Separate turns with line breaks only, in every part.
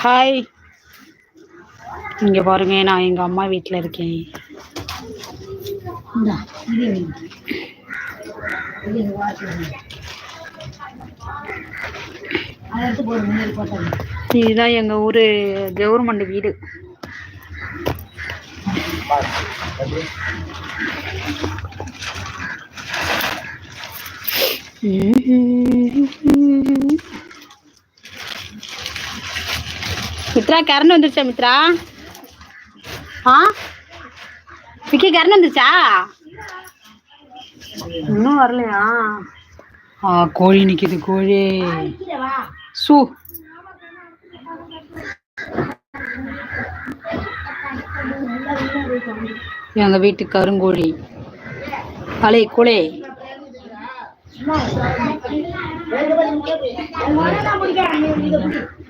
Hi இங்கே பாருங்க நான் எங்கள் அம்மா வீட்டில் இருக்கேன். இதுதான் எங்கள் ஊர் கவர்மெண்ட் வீடு. Mm-hmm. மித்ரா கரண்ட் வந்துருச்சா மித்ரா? ஆ? விக்கி கரண்ட் வந்துருச்சா? இன்னும் வரலையா? ஆ கோழி நிக்குது கோழி. சூ. எங்க வீட்டு கருங்கோழி. அலை you.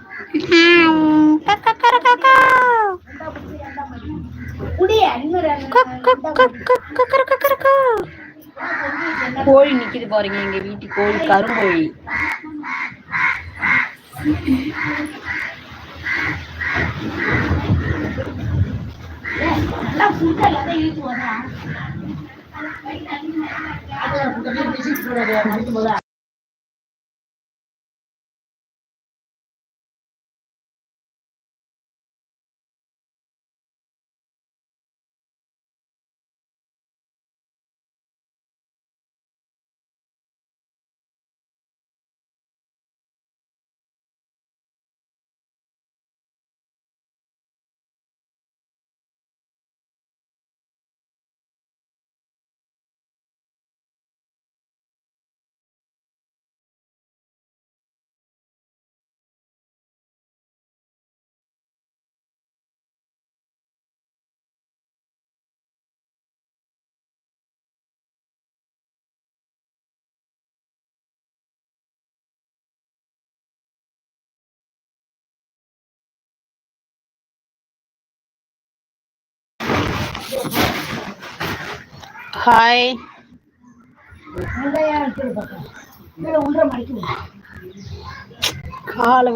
கோழி நிக்குது பாருங்க எங்க வீட்டு கோழி கருங்கோழி ஹாய்
ஒன்றரை மணிக்கு
காலை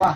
வா.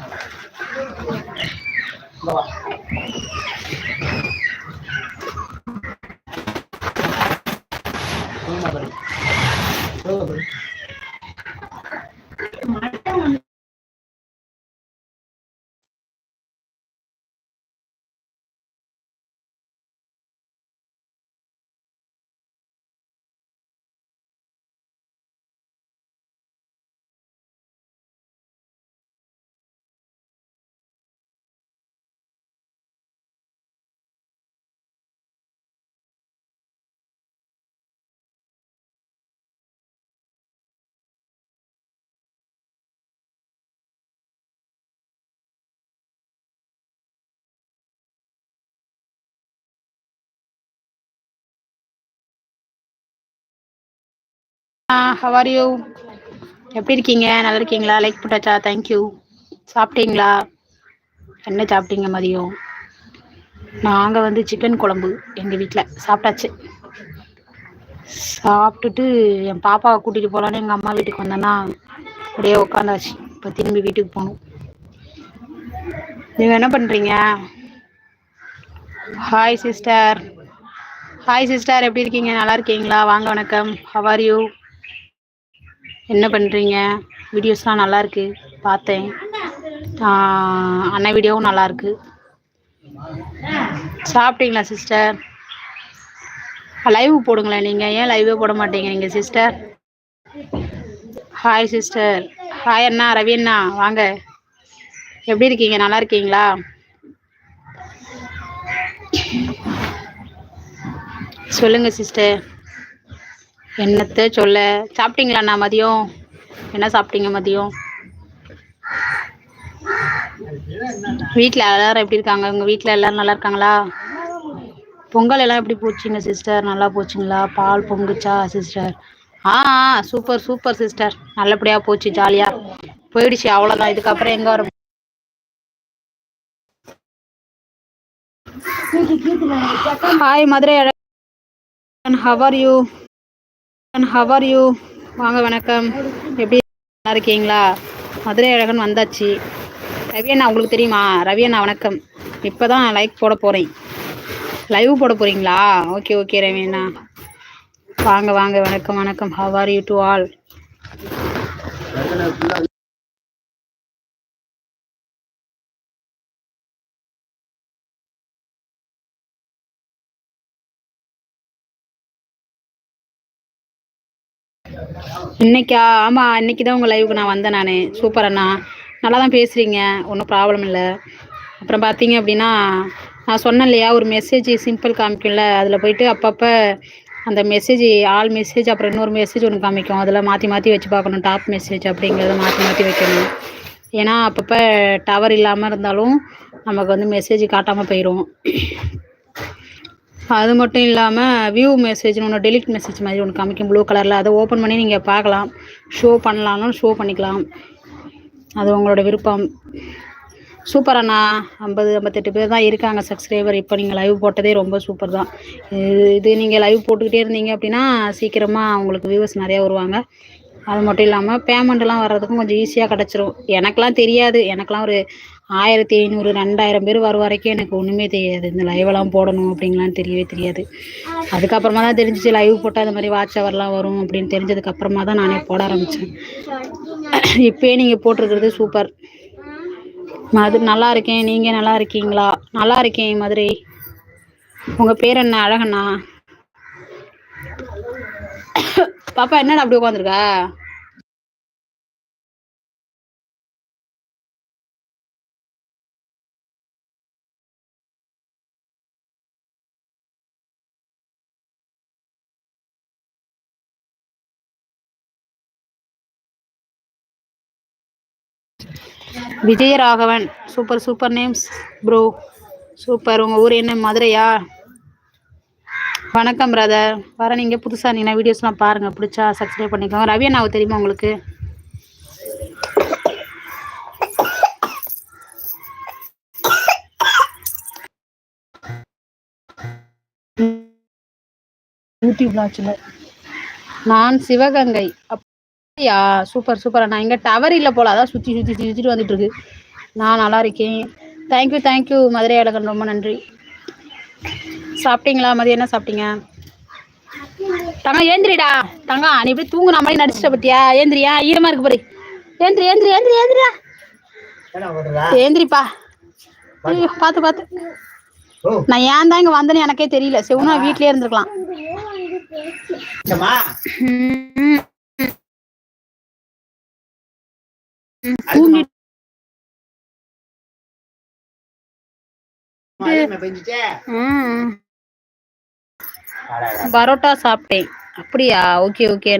ஹவ் ஆர் யூ எப்படி இருக்கீங்க? நல்லா இருக்கீங்களா? லைக் போட்டாச்சா? தேங்க்யூ சாப்பிட்டீங்களா? என்ன சாப்பிட்டீங்க மதியம்? நாங்கள் வந்து சிக்கன் குழம்பு எங்கள் வீட்டில் சாப்பிட்டாச்சு. சாப்பிட்டுட்டு என் பாப்பாவை கூட்டிகிட்டு போகலான்னு எங்கள் அம்மா வீட்டுக்கு வந்தேன்னா அப்படியே உட்காந்தாச்சு. இப்போ திரும்பி வீட்டுக்கு போகணும். நீங்கள் என்ன பண்ணுறீங்க ஹாய் சிஸ்டர் ஹாய் சிஸ்டர் எப்படி இருக்கீங்க? நல்லா இருக்கீங்களா? வாங்க வணக்கம். ஹவ் ஆர் யூ என்ன பண்ணுறீங்க வீடியோஸ்லாம் நல்லா இருக்கு பார்த்தேன் அண்ணன் வீடியோவும் நல்லா இருக்கு சாப்பிட்டீங்களா சிஸ்டர்? லைவ் போடுங்களேன் நீங்கள் ஏன் லைவே போட மாட்டீங்க நீங்கள் சிஸ்டர்? ஹாய் சிஸ்டர் ஹாய் அண்ணா ரவி அண்ணா. வாங்க. எப்படி இருக்கீங்க? நல்லா இருக்கீங்களா? சொல்லுங்க சிஸ்டர். என்னத்த சொல்ல? சாப்பிட்டீங்களாண்ணா மதியம்? என்ன சாப்பிட்டீங்க மதியம்? வீட்டில் எல்லாரும் எப்படி இருக்காங்க? உங்கள் வீட்டில் எல்லாரும் நல்லா இருக்காங்களா? பொங்கல் எல்லாம் எப்படி போச்சுங்க சிஸ்டர் நல்லா போச்சுங்களா? பால் பொங்குச்சா சிஸ்டர் ஆ ஆ, சூப்பர் சூப்பர் சிஸ்டர் நல்லபடியாக போச்சு ஜாலியாக போயிடுச்சு அவ்வளோதான் இதுக்கப்புறம் எங்கே வர hi Madurai how are you how are you வாங்க வணக்கம். எப்படி நல்லா இருக்கீங்களா? மதுரை அழகன் வந்தாச்சு. ரவி அண்ணா உங்களுக்கு தெரியுமா? ரவி அண்ணா வணக்கம். இப்போ தான் லைக் போட போகிறேன் லைவ் போட போகிறீங்களா ஓகே ஓகே ரவி அண்ணா வாங்க வாங்க வணக்கம் வணக்கம். How are you to all இன்னைக்கா? ஆமாம் இன்னைக்கு தான் உங்கள் லைவுக்கு நான் வந்தேன் நான். சூப்பர் அண்ணா. நல்லா தான் பேசுகிறீங்க ஒன்றும் ப்ராப்ளம் இல்லை. அப்புறம் பார்த்தீங்க அப்படின்னா நான் சொன்னேன் இல்லையா ஒரு மெசேஜ் சிம்பிள் காமிக்கும்ல. அதில் போயிட்டு அப்பப்போ அந்த மெசேஜ் ஆல் மெசேஜ் அப்புறம் இன்னொரு மெசேஜ் ஒன்று காமிக்கும். அதில் மாற்றி மாற்றி வச்சு பார்க்கணும். டாப் மெசேஜ் அப்படிங்கிறத மாற்றி மாற்றி வைக்கணும். ஏன்னா அப்பப்போ டவர் இல்லாமல் இருந்தாலும் நமக்கு வந்து மெசேஜ் காட்டாமல் போயிடும் அது மட்டும் இல்லாமல் வியூ மெசேஜ்னு ஒன்று டெலிட் மெசேஜ் மாதிரி ஒன்று காமிக்கும். ப்ளூ கலரில் அதை ஓப்பன் பண்ணி நீங்கள் பார்க்கலாம். ஷோ பண்ணலாம்னு ஷோ பண்ணிக்கலாம். அது உங்களோட விருப்பம். சூப்பர் அண்ணா. ஐம்பது ஐம்பத்தெட்டு பேர் தான் இருக்காங்க சப்ஸ்கிரைபர் இப்போ நீங்கள் லைவ் போட்டதே ரொம்ப சூப்பர் தான். இது இது நீங்கள் லைவ் போட்டுக்கிட்டே இருந்தீங்க அப்படின்னா சீக்கிரமாக உங்களுக்கு வியூவர்ஸ் நிறையா வருவாங்க. அது மட்டும் இல்லாமல் பேமெண்ட்லாம் வர்றதுக்கும் கொஞ்சம் ஈஸியாக கிடச்சிரும். எனக்கெலாம் தெரியாது. எனக்கெலாம் ஒரு ஆயிரத்தி ஐநூறு ரெண்டாயிரம் பேர் வர வரைக்கும் எனக்கு ஒன்றுமே தெரியாது. இந்த லைவெல்லாம் போடணும் அப்படிங்கலாம் தெரியவே தெரியாது. அதுக்கப்புறமா தான் தெரிஞ்சிச்சு லைவ் போட்டால் இந்த மாதிரி வாட்ச் அவர்லாம் வரும் அப்படின்னு தெரிஞ்சதுக்கு அப்புறமா தான் நானே போட ஆரம்பித்தேன் இப்போயே நீங்கள் போட்டிருக்கிறது சூப்பர் மது நல்லா இருக்கேன். நீங்கள் நல்லா இருக்கீங்களா? நல்லா இருக்கேன் மதுரை. உங்கள் பேர் என்ன அழகண்ணா? பாப்பா என்னடா அப்படி உட்காந்துருக்கா Vijayaraghavan. Super super names bro super உங்கள் ஊர் என்ன? மதுரையா? வணக்கம் பிரதர் வர நீங்கள் புதுசாக இருந்தீங்கன்னா வீடியோஸ்லாம் பாருங்கள் பிடிச்சா சப்ஸ்கிரைப் பண்ணிக்கோங்க. ரவி அண்ணாவை தெரியுமா உங்களுக்கு? யூடியூப் லாட்சில் நான் சிவகங்கை. அப்படியா சூப்பர் சூப்பர் அண்ணா இங்கே டவர் இல்லை போல. அதான் சுற்றி சுற்றி சுற்றி சுற்றிட்டு வந்துட்டு இருக்கு நான் நல்லா இருக்கேன். தேங்க்யூ தேங்க்யூ மதுரை அழகன் ரொம்ப நன்றி. சாப்பிட்டீங்களா? மதியம் என்ன சாப்பிட்டீங்க? தங்கம் ஏந்திரிடா. தங்கம் நீ இப்படி தூங்குன மாதிரி நடிச்சிட்ட பத்தியா? ஏந்திரியா? ஈரமா இருக்கு பாரு. ஏந்திரி ஏந்திரி ஏந்திரி ஏந்திரியா ஏந்திரிப்பா. பார்த்து பார்த்து நான் ஏன் தான் இங்க வந்தேன்னு எனக்கே தெரியல. சிவனா வீட்லயே இருந்திருக்கலாம். பரோட்டா சாப்பிட்டேன். அப்படியா? ஓகே ஓகே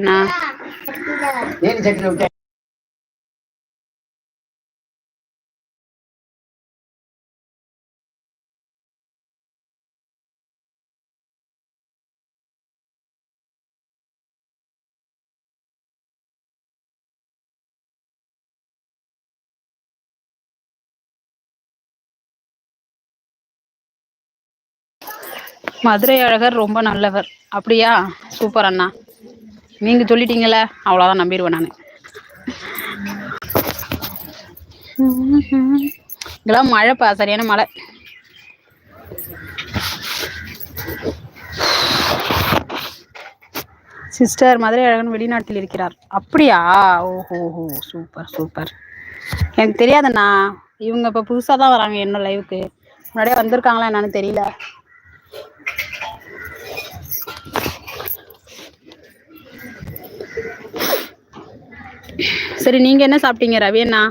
மதுரை அழகர் ரொம்ப நல்லவர். அப்படியா? சூப்பர் அண்ணா. நீங்க சொல்லிட்டீங்கள அவ்வளோதான் நம்பிடுவேன் நான். இதெல்லாம் மழைப்பா சரியான மழை. சிஸ்டர் மதுரை அழகன் வெளிநாட்டில் இருக்கிறார். அப்படியா? ஓஹோ ஹோ சூப்பர் சூப்பர். எனக்கு தெரியாதுண்ணா. இவங்க இப்போ புதுசாக தான் வராங்க என்ன லைவுக்கு முன்னாடியே வந்திருக்காங்களா என்னன்னு தெரியல. சரி நீங்க என்ன சாப்பிட்டீங்க ரவி அண்ணா?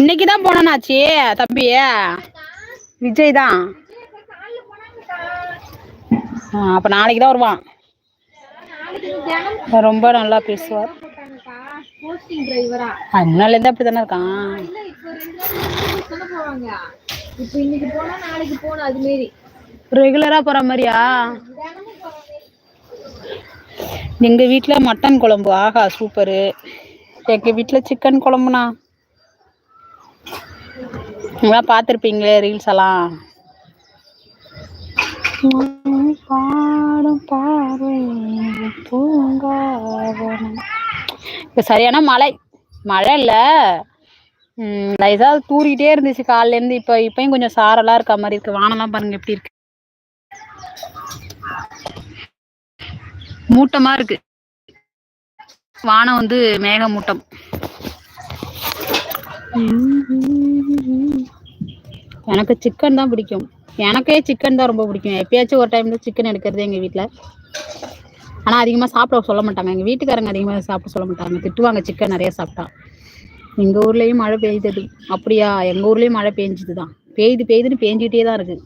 இன்னைக்கு தான் போனாச்சு தம்பி. விஜய் தான் அப்ப நாளைக்கு தான் வருவான். ரொம்ப நல்லா பேசுவார்.
போஸ்டிங் டிரைவரா
அதனால இருந்து அப்படி தானே இருக்கான்
இல்ல இப்போ ரெண்டு நாள் போவாங்க. இப்போ இன்னைக்கு போனா நாளைக்கு போகணும் அது மாரி.
ரெகுலரா போற மாதிரியா? எங்க வீட்ல மட்டன் குழம்பு. ஆஹா சூப்பரு எங்க வீட்ல சிக்கன் குழம்புண்ணா. நீங்களாம் பார்த்துருப்பீங்களே ரீல்ஸ் எல்லாம். பாடும் பாரு பூங்காவனம். இப்போ சரியான மழை. மழை இல்லை. லைஸாக தூரிக்கிட்டே இருந்துச்சு காலையிலேருந்து இப்போ இப்பயும் கொஞ்சம் சாரலாக இருக்க மாதிரி இருக்கு. வானம்லாம் பாருங்க எப்படி இருக்கு. மூட்டமா இருக்கு. வானம் வந்து மேகமூட்டம் எனக்கு சிக்கன் தான் பிடிக்கும். எனக்கே சிக்கன் தான் ரொம்ப பிடிக்கும். எப்பயாச்சும் ஒரு டைம்ல சிக்கன் எடுக்கிறது எங்கள் வீட்டில் ஆனால் அதிகமாக சாப்பிட சொல்ல மாட்டாங்க. எங்கள் வீட்டுக்காரங்க அதிகமாக சாப்பிட சொல்ல மாட்டாங்க. திட்டுவாங்க சிக்கன் நிறைய சாப்பிட்டா. எங்கள் ஊர்லேயும் மழை பெய்தது. அப்படியா? எங்கள் ஊர்லேயும் மழை பெஞ்சுது தான் பெய்து பெய்துன்னு பெஞ்சிக்கிட்டே தான் இருக்கு.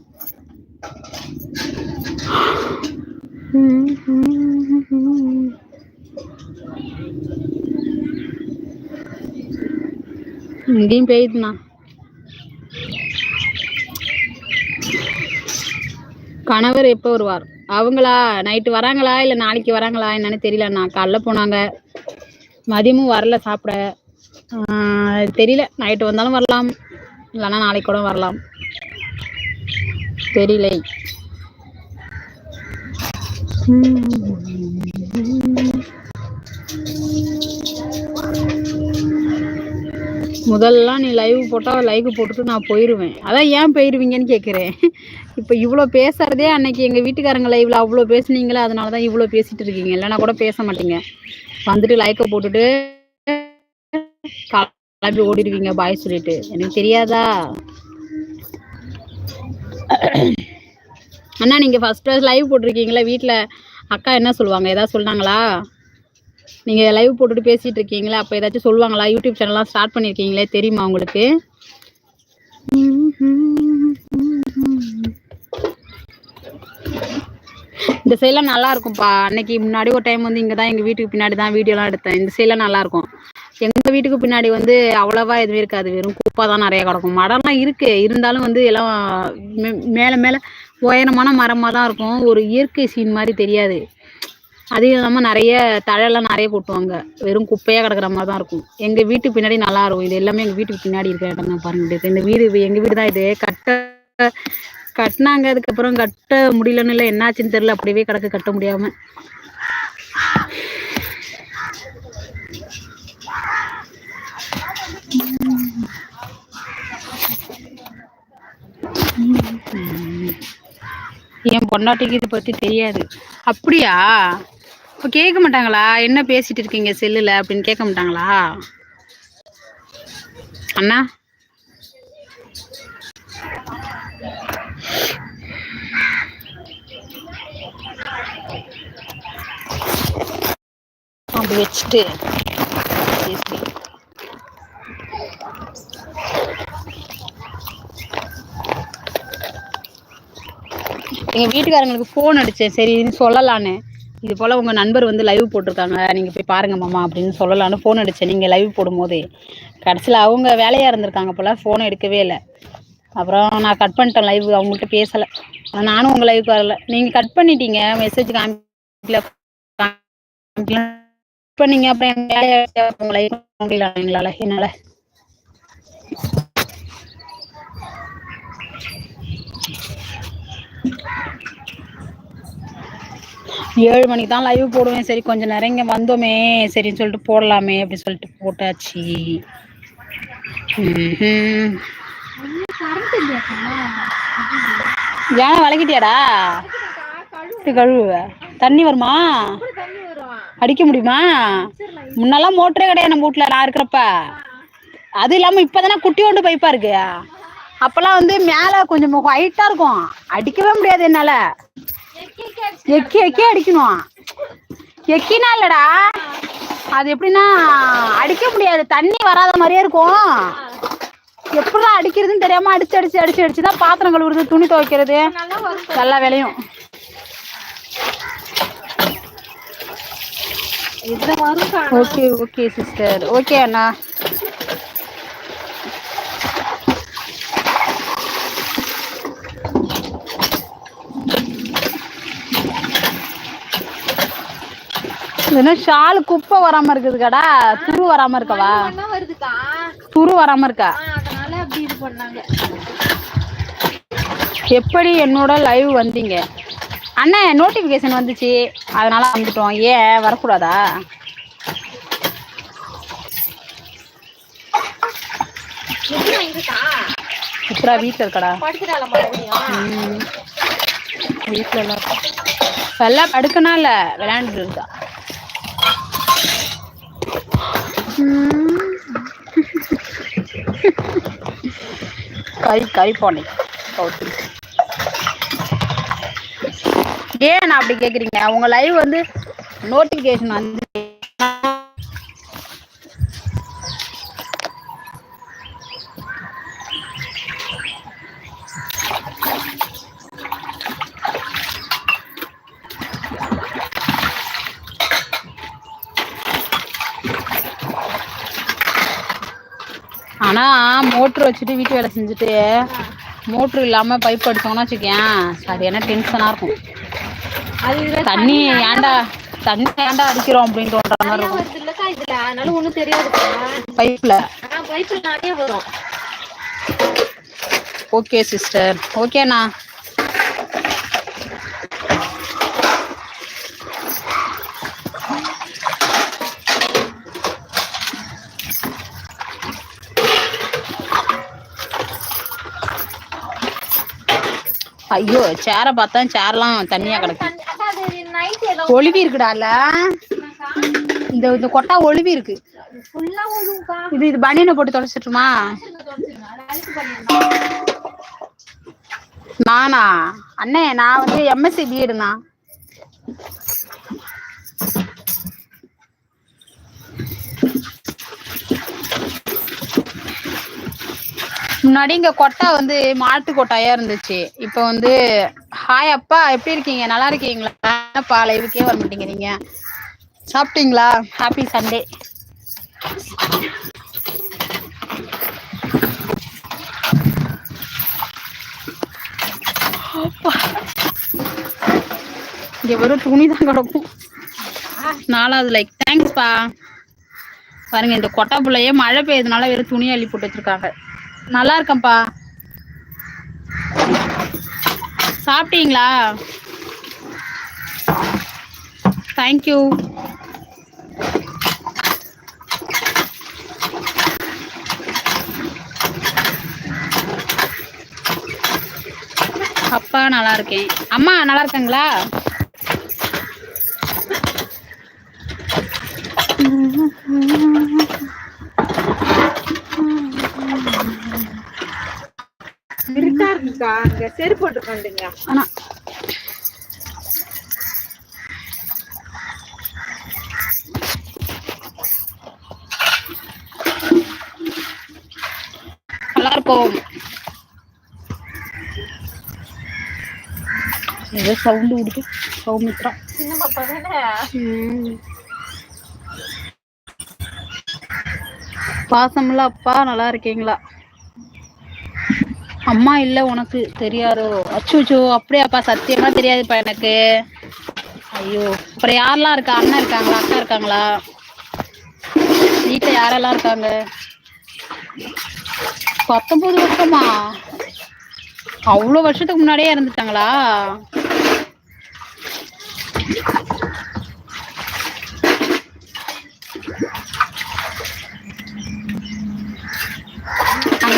இங்கேயும் பெய்யுதுண்ணா கணவர் எப்போ வருவார்? அவங்களா? நைட்டு வராங்களா? இல்லை நாளைக்கு வராங்களா? என்னன்னு நான் காலைல போனாங்க. மதியமும் வரல சாப்பிட. தெரியல. நைட்டு வந்தாலும் வரலாம். இல்லைன்னா நாளைக்கு கூட வரலாம். தெரியல. முதல்லாம் நீ லைவ் போட்டால் லைவ் போட்டுட்டு நான் போயிடுவேன் அதான் ஏன் போயிடுவீங்கன்னு கேட்குறேன் இப்போ இவ்வளோ பேசுறதே அன்னைக்கு எங்கள் வீட்டுக்காரங்க லைவ்ல அவ்வளோ பேசுனீங்களே அதனால தான் இவ்வளோ பேசிட்டு இருக்கீங்க. இல்லைன்னா கூட பேச மாட்டீங்க. வந்துட்டு லைக்கை போட்டுட்டு கிளம்பி ஓடிடுவீங்க பாய் சொல்லிட்டு. எனக்கு தெரியாதா? அண்ணா நீங்கள் ஃபர்ஸ்ட் லைவ் போட்டிருக்கீங்களா வீட்டில் அக்கா என்ன சொல்லுவாங்க? ஏதாவது சொன்னாங்களா நீங்கள் லைவ் போட்டுட்டு பேசிகிட்டு இருக்கீங்களா அப்போ ஏதாச்சும் சொல்லுவாங்களா? யூடியூப் சேனல்லாம் ஸ்டார்ட் பண்ணியிருக்கீங்களே தெரியுமா உங்களுக்கு? இந்த சைட்லாம் நல்லா இருக்கும்ப்பா. அன்னைக்கு முன்னாடி ஒரு டைம் வந்து இங்கே தான் எங்கள் வீட்டுக்கு பின்னாடி தான் வீடியோலாம் எடுத்தேன். இந்த சைட்லாம் நல்லா இருக்கும். எங்கள் வீட்டுக்கு பின்னாடி வந்து அவ்வளோவா எதுவும் இருக்காது. வெறும் குப்பை தான் நிறைய கிடக்கும். மரம்லாம் இருக்கு. இருந்தாலும் வந்து எல்லாம் மே- மேலே மேலே உயரமான மரமாக தான் இருக்கும். ஒரு இயற்கை சீன் மாதிரி தெரியாது. அதுவும் இல்லாமல் நிறைய தழையெல்லாம் நிறைய கொட்டுவாங்க வெறும் குப்பையாக கிடக்குற மாதிரி தான் இருக்கும். எங்கள் வீட்டு பின்னாடி நல்லா இருக்கும். இது எல்லாமே எங்கள் வீட்டுக்கு பின்னாடி இருக்கிற இடம் தான் பாருங்க. இந்த வீடு எங்கள் வீடு தான் இது. கட்ட கட்டினாங்க அதுக்கப்புறம் கட்ட முடியலன்னு இல்லை என்னாச்சுன்னு தெரியல அப்படியே கிடக்கு கட்ட முடியாம. என் பொண்டாட்டிக்கு இதை பத்தி தெரியாது. அப்படியா? இப்போ கேட்க மாட்டாங்களா? என்ன பேசிட்டு இருக்கீங்க செல்லுல அப்படின்னு கேட்க மாட்டாங்களா? அண்ணா? அப்படி வச்சுட்டு பேசி எங்கள் வீட்டுக்காரங்களுக்கு ஃபோன் அடித்தேன் சரி சொல்லலான்னு. இது போல் உங்கள் நண்பர் வந்து லைவ் போட்டிருக்காங்க. நீங்கள் போய் பாருங்க மாமா அப்படின்னு சொல்லலான்னு ஃபோன் அடித்தேன் நீங்கள் லைவ் போடும்போது. கடைசியில் அவங்க வேலையாக இருந்திருக்காங்க போல் ஃபோன் எடுக்கவே இல்லை. அப்புறம் நான் கட் பண்ணிட்டேன் லைவ் அவங்கள்ட்ட பேசலை. ஆனால் நானும் உங்கள் லைவுக்கு வரல. நீங்கள் கட் பண்ணிட்டீங்க. மெசேஜ் காமிக்கல. காமிக்கல பண்ணீங்க அப்புறம் உங்கள் முடியல எங்களால். என்னால். ஏழு மணிக்கு தான் லைவ் போடுவேன். சரி கொஞ்சம் நேரம் இங்கே வந்தோமே. சரின்னு சொல்லிட்டு போடலாமே அப்படி சொல்லிட்டு போட்டாச்சு. ஏன் வளக்கிட்டியாடா? வருமா
தண்ணி வரும்?
அடிக்க முடியுமா? முன்னெல்லாம் மோட்டரே கிடையாது நம்ம வீட்டில் நான் இருக்கிறப்ப. அது இல்லாமல் இப்போ தானே ஒன்று பைப்பா இருக்கு. அப்போல்லாம் வந்து மேலே கொஞ்சம் ஹைட்டாக இருக்கும். அடிக்கவே முடியாது என்னால். எக்கி எக்கி அடிக்கணும். எக்கினா இல்லடா. அது எப்படின்னா அடிக்க முடியாது. தண்ணி வராத மாதிரியே இருக்கும். எப்படிதான் அடிக்கிறதுன்னு தெரியாம அடிச்சு அடிச்சு அடிச்சு அடிச்சு தான் பாத்திரம் கழுவுறது துணி துவைக்கிறது.
நல்லா வரும்
எல்லா வேலையும்
இதுல வரும்
ஓகே ஓகே சிஸ்டர். ஓகே அண்ணா. என்ன ஷாலு குப்பை வராம இருக்குதுக்கடா? துரு வராம இருக்கவா? துரு வராம இருக்கா? எப்படி என்னோட லைவ் வந்தீங்க? அண்ணே நோட்டிஃபிகேஷன் வந்துச்சு. அதனால வந்துட்டோம். ஏன் வரக்கூடாதா?
எப்படி
இப்படா வீட்டில் இருக்கடா. வீட்டில் எல்லாம் இருக்கா. படுக்கனா இல்லை விளையாண்டு இருக்கா. கறி கறி போனேன். ஏன் அப்படி கேக்குறீங்க? உங்க லைவ் வந்து நோட்டிபிகேஷன் வந்து ஆனா மோட்ரு வச்சுட்டு வீட்டு வேலை செஞ்சுட்டு மோட்ரு இல்லாம பைப் அடிச்சோம்னா வச்சுக்கேன் சரியான டென்ஷனா இருக்கும். தண்ணி ஏன்டா தண்ணி ஏன்டா அடிக்கிறோம் அப்படின்னு தோன்ற மாதிரி இருக்கும்.
இல்லக்கா இதுல? அதனால ஒண்ணும் தெரியாதுக்கா
பைப்ல
பைப்ல நிறைய வரும்.
Okay sister. ஓகேண்ணா ஐயோ சேரை பார்த்தா சேர்லாம் தண்ணியா கிடக்கு
தண்ணி- அக்கா, அது நைட் ஏதோ
ஒழுவி இருக்குடால இந்த இந்த கொட்டா ஒழுவி இருக்கு. இது இது பனியனை போட்டு தொலைச்சிட்டுமா? நானா? அண்ணே நான் வந்து எம்எஸ்சி பிஎடுண்ணா முன்னாடி இங்க கொட்டா வந்து மாட்டு கொட்டாயா இருந்துச்சு. இப்ப வந்து ஹாய் அப்பா எப்படி இருக்கீங்க? நல்லா இருக்கீங்களா? என்னப்பா லைவுக்கே வர மாட்டேங்கிறீங்க. சாப்பிட்டீங்களா? ஹாப்பி சண்டே இங்க வெறும் துணி தான் கிடக்கும். நாலாவது லைக் தேங்க்ஸ்ப்பா பாருங்க இந்த கொட்டை புள்ளையே மழை பெய்யறதுனால வெறும் துணி அள்ளி போட்டு வச்சிருக்காங்க. நல்லா இருக்கேன்ப்பா. சாப்பிட்டீங்களா? தேங்க்யூ அப்பா நல்லா இருக்கேன் அம்மா நல்லா இருக்காங்களா
இருக்கா இருக்குக்கா அங்க செருப்பு போட்டு கண்டுங்க
ஆனா நல்லா இருக்கும் ஏதோ சவுண்டு விடுது சௌமித்ரா. பாசம்ல அப்பா நல்லா இருக்கீங்களா? அம்மா இல்ல உனக்கு தெரியாதோ? அச்சோ அப்படியாப்பா சத்தியமா தெரியாதுப்பா எனக்கு. ஐயோ அப்புறம் யாரெல்லாம் இருக்கா? அண்ணன் இருக்காங்களா? அக்கா இருக்காங்களா? வீட்டுல யாரெல்லாம் இருக்காங்க? பத்தொன்பது வருஷமா? அவ்வளவு வருஷத்துக்கு முன்னாடியே இறந்துட்டாங்களா?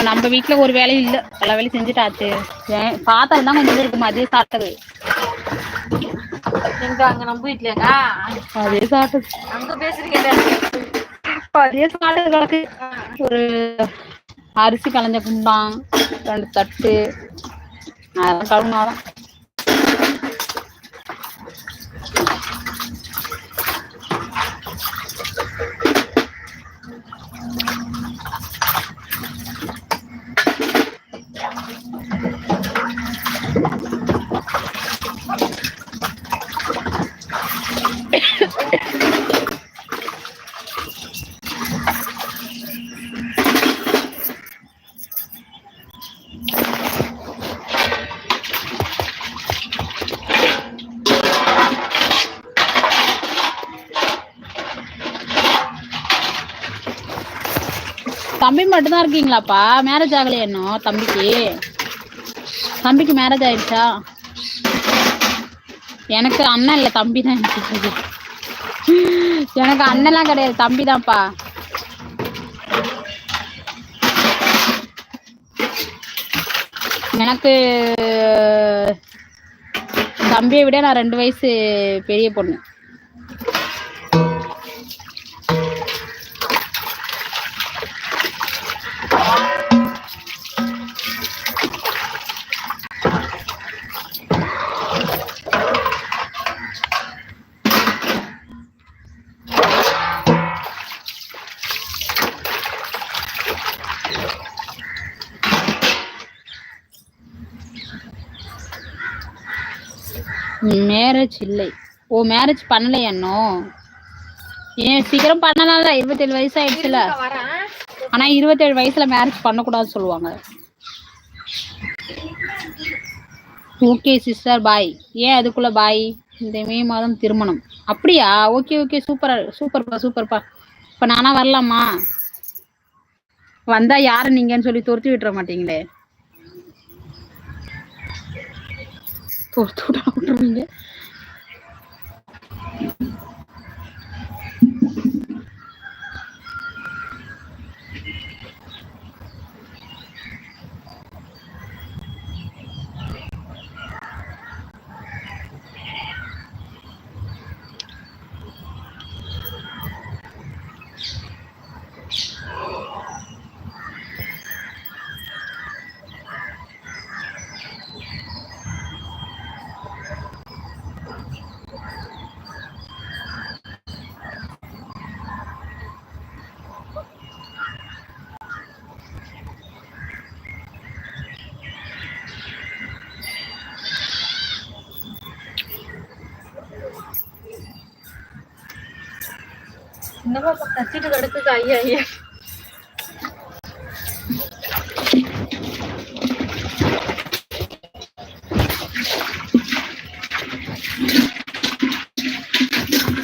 நம்ம வீட்ல ஒரு வேலையும் இல்ல. எல்லா வேலையும் செஞ்சுட்டாச்சு. பாத்திரம் தான் கொஞ்சம் இருக்கு மதியம் சாப்பிட்டது
எங்க அங்க நம்ம வீட்லயாக்கா
அதே சாப்பிட்டது
அங்க பேசுறீங்க
அதே சாப்பிட்டது கிடக்கு ஒரு அரிசி கலைஞ்ச குண்டான் ரெண்டு தட்டு அதெல்லாம் கழுவுனாதான் மட்டும்தான் இருக்கீங்களாப்பா? மேரேஜ் ஆகலையா இன்னும் தம்பிக்கு? தம்பிக்கு மேரேஜ் ஆயிடுச்சா? எனக்கு அண்ணன் இல்லை தம்பி தான் எனக்கு. எனக்கு அண்ணன்லாம் கிடையாது தம்பி தான்ப்பா எனக்கு தம்பியை விட நான் ரெண்டு வயசு பெரிய பொண்ணு. மேரேஜ் இல்லை. ஓ மேரேஜ் பண்ணலையா இன்னும்? ஏன் சீக்கிரம் பண்ணலாம்ல. இருபத்தேழு வயசு ஆயிடுச்சுல ஆனா இருபத்தேழு வயசுல மேரேஜ் பண்ணக்கூடாதுன்னு சொல்லுவாங்க. ஓகே சிஸ்டர் பாய் ஏன் அதுக்குள்ள பாய் இந்த மே மாதம் திருமணம். அப்படியா? ஓகே ஓகே சூப்பர் சூப்பர்ப்பா சூப்பர்ப்பா இப்ப நானா வரலாமா? வந்தா யாரு நீங்கன்னு சொல்லி துரத்தி விட்டுற மாட்டீங்களே. துரத்து விட விட்டுருவீங்க
என்னப்பா தட்டிட்டு கிடக்குது. ஐயா ஐயா.